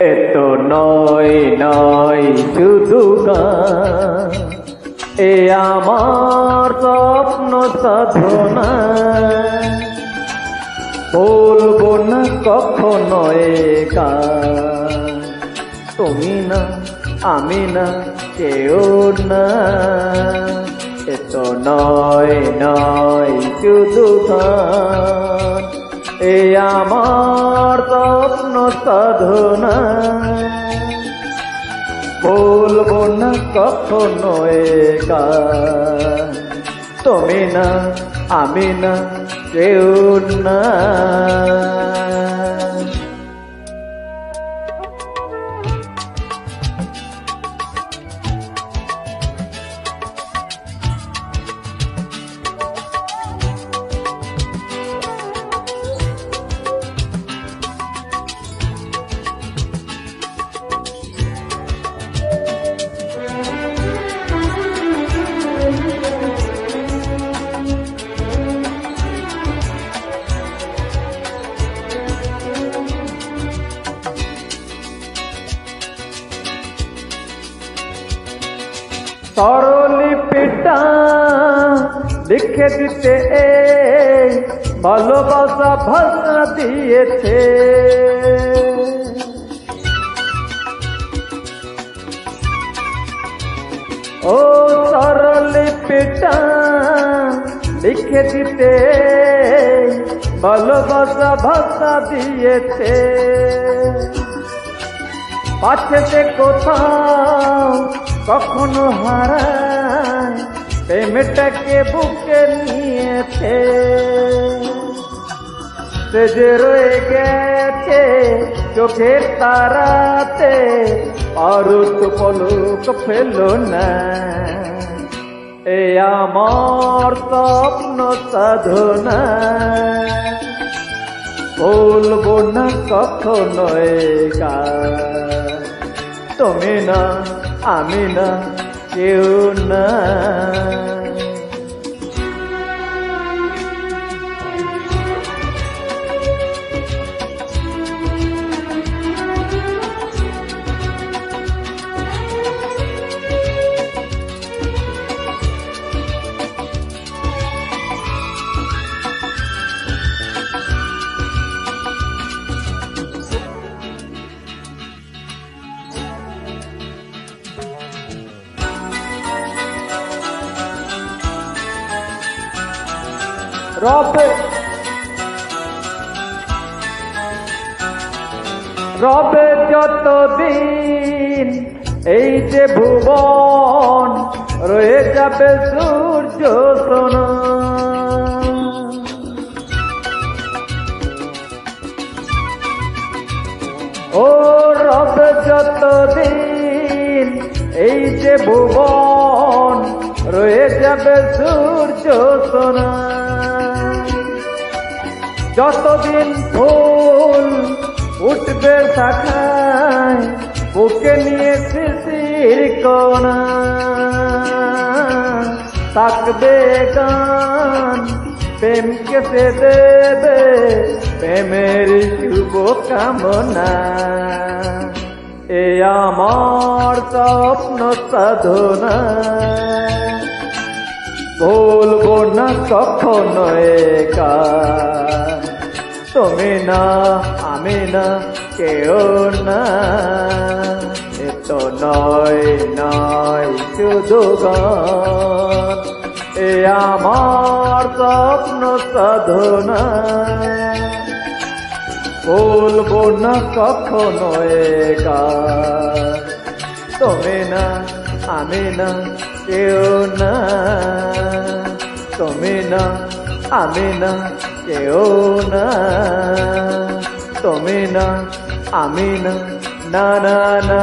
এত নয় নয়, শুধু এ আমার স্বপ্ন সাধনা। বলব না কখনো একা তুমি না, আমি না, কেউ না। এত নয় নয়, শুধু গান। এ আমার তপ্ন সাধনা। বলব না কখনো একা তুমি না আমি না কেউ না। স্বরলিপিটা লিখে দিতে ভালোবাসা ভাষা দিয়েছে। ও স্বরলিপিটা লিখে দিতে ভালোবাসা ভাষা দিয়েছে। পাচ্ছে কোথাও কখনো হারায়, প্রেমটাকে বুকে নিয়েছে। সে যে রয়ে গেছে চোখের তারাতে পারুত পলক ফেল না। এ আমার স্বপ্ন সাধনা। বলব না কখনো একা তুমি না අමින එවුනා রবে রবে যতদিন এই যে ভুবন রয়ে যাবে সূর্য সোনা। ও রবে যতদিন এই যে ভুবন রয়ে যাবে সূর্য সোনা। যতদিন ফুল উঠবে শাখায়, বুকে নিয়ে শিশির কোনা থাকবে গান, প্রেমকে সে দেবে প্রেমের শুভ কামনা এ আমার স্বপ্ন সাধনা। বলব না কখনো একা তুমি না, আমি না, কেউ না। এত নয় নয় শুধু এ আমার স্বপ্ন সাধনা। বলব না কখনো একা তুমি না, আমি না, কেউ না। তুমি না, আমি না কেউ না। তুমি না আমি না না না না।